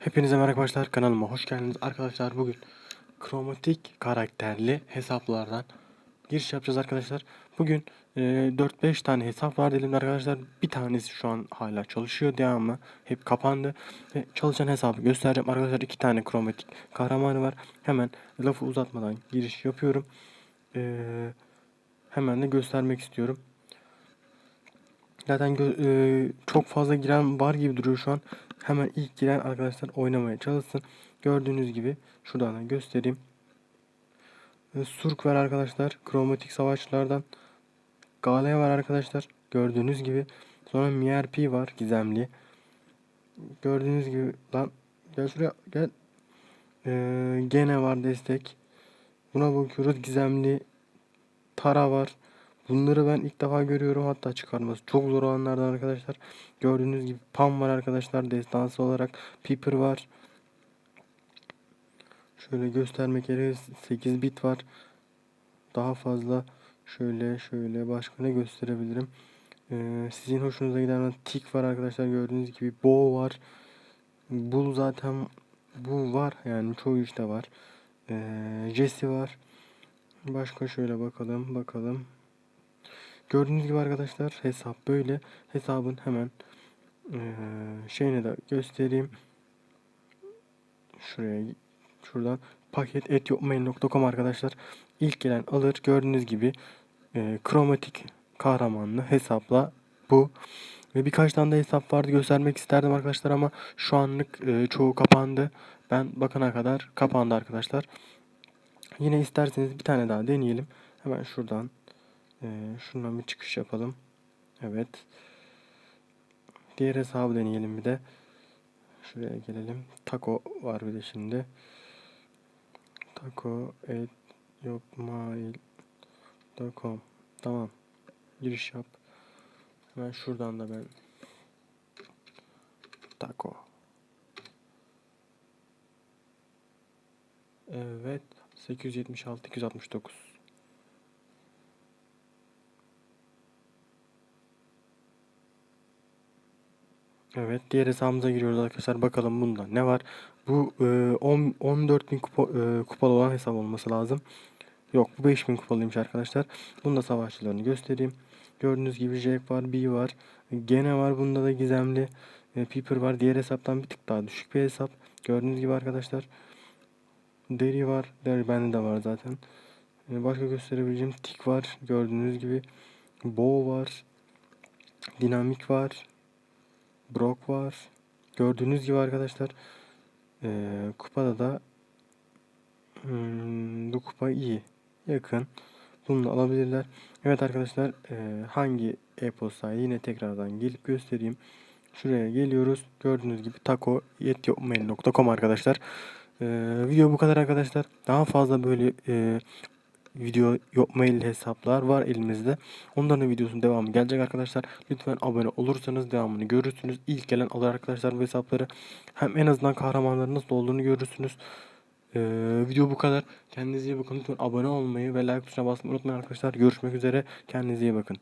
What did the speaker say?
Hepinize merhaba arkadaşlar kanalıma hoş geldiniz. Arkadaşlar bugün kromatik karakterli hesaplardan giriş yapacağız arkadaşlar. Bugün e, 4-5 tane hesap var dedim arkadaşlar. Bir tanesi şu an hala çalışıyor devamlı. Hep kapandı. Ve çalışan hesabı göstereceğim. Arkadaşlar iki tane kromatik kahramanı var. Hemen lafı uzatmadan giriş yapıyorum. E, hemen de göstermek istiyorum. Zaten e, çok fazla giren var gibi duruyor şu an. Hemen ilk giren arkadaşlar oynamaya çalışsın. Gördüğünüz gibi şuradan da göstereyim. E, Surk var arkadaşlar. Kromatik savaşçılardan. Gale var arkadaşlar. Gördüğünüz gibi. Sonra MRP var gizemli. Gördüğünüz gibi lan gel şuraya gel. E, gene var destek. Buna bakıyoruz gizemli. Tara var. Bunları ben ilk defa görüyorum hatta çıkarması çok zor olanlardan arkadaşlar. Gördüğünüz gibi Pam var arkadaşlar destansı olarak. Piper var. Şöyle göstermek gerekirse 8 bit var. Daha fazla şöyle şöyle başka ne gösterebilirim. Ee, sizin hoşunuza giden Tik var arkadaşlar gördüğünüz gibi. Bo var. Bull zaten bu var yani çoğu işte var. Ee, Jesse var. Başka şöyle bakalım bakalım. Gördüğünüz gibi arkadaşlar hesap böyle. Hesabın hemen eee şeyini de göstereyim. Şuraya şuradan paket etyopmail.com arkadaşlar. İlk gelen alır. Gördüğünüz gibi eee, kromatik kahramanlı hesapla bu. Ve birkaç tane de hesap vardı göstermek isterdim arkadaşlar ama şu anlık eee, çoğu kapandı. Ben bakana kadar kapandı arkadaşlar. Yine isterseniz bir tane daha deneyelim. Hemen şuradan ee, şundan bir çıkış yapalım. Evet. Diğer hesabı deneyelim bir de. Şuraya gelelim. Taco var bir de şimdi. Taco et yopmail.com Tamam. Giriş yap. Hemen şuradan da ben Taco. Evet. 876 269 Evet, diğer hesabımıza giriyoruz arkadaşlar. Bakalım bunda ne var? Bu e, 10 14.000 kupa, e, kupalı olan hesap olması lazım. Yok, bu 5000 kupalıymış arkadaşlar. Bunda savaşçılarını göstereyim. Gördüğünüz gibi Jack var, B var. Gene var. Bunda da gizemli e, Piper var. Diğer hesaptan bir tık daha düşük bir hesap. Gördüğünüz gibi arkadaşlar. Deri var. Deri bende de var zaten. E, başka gösterebileceğim Tik var. Gördüğünüz gibi. Bow var. Dinamik var. Brock var. Gördüğünüz gibi arkadaşlar ee, kupada da hmm, bu kupa iyi. Yakın. Bunu alabilirler. Evet arkadaşlar ee, hangi e-posta yine tekrardan gelip göstereyim. Şuraya geliyoruz. Gördüğünüz gibi taco.yetyomail.com arkadaşlar. Ee, video bu kadar arkadaşlar. Daha fazla böyle e, video mail hesaplar var elimizde. Onların videosunun devamı gelecek arkadaşlar. Lütfen abone olursanız devamını görürsünüz. İlk gelen alır arkadaşlar bu hesapları. Hem en azından kahramanların nasıl olduğunu görürsünüz. Ee, video bu kadar. Kendinize iyi bakın. Lütfen abone olmayı ve like tuşuna basmayı unutmayın arkadaşlar. Görüşmek üzere. Kendinize iyi bakın.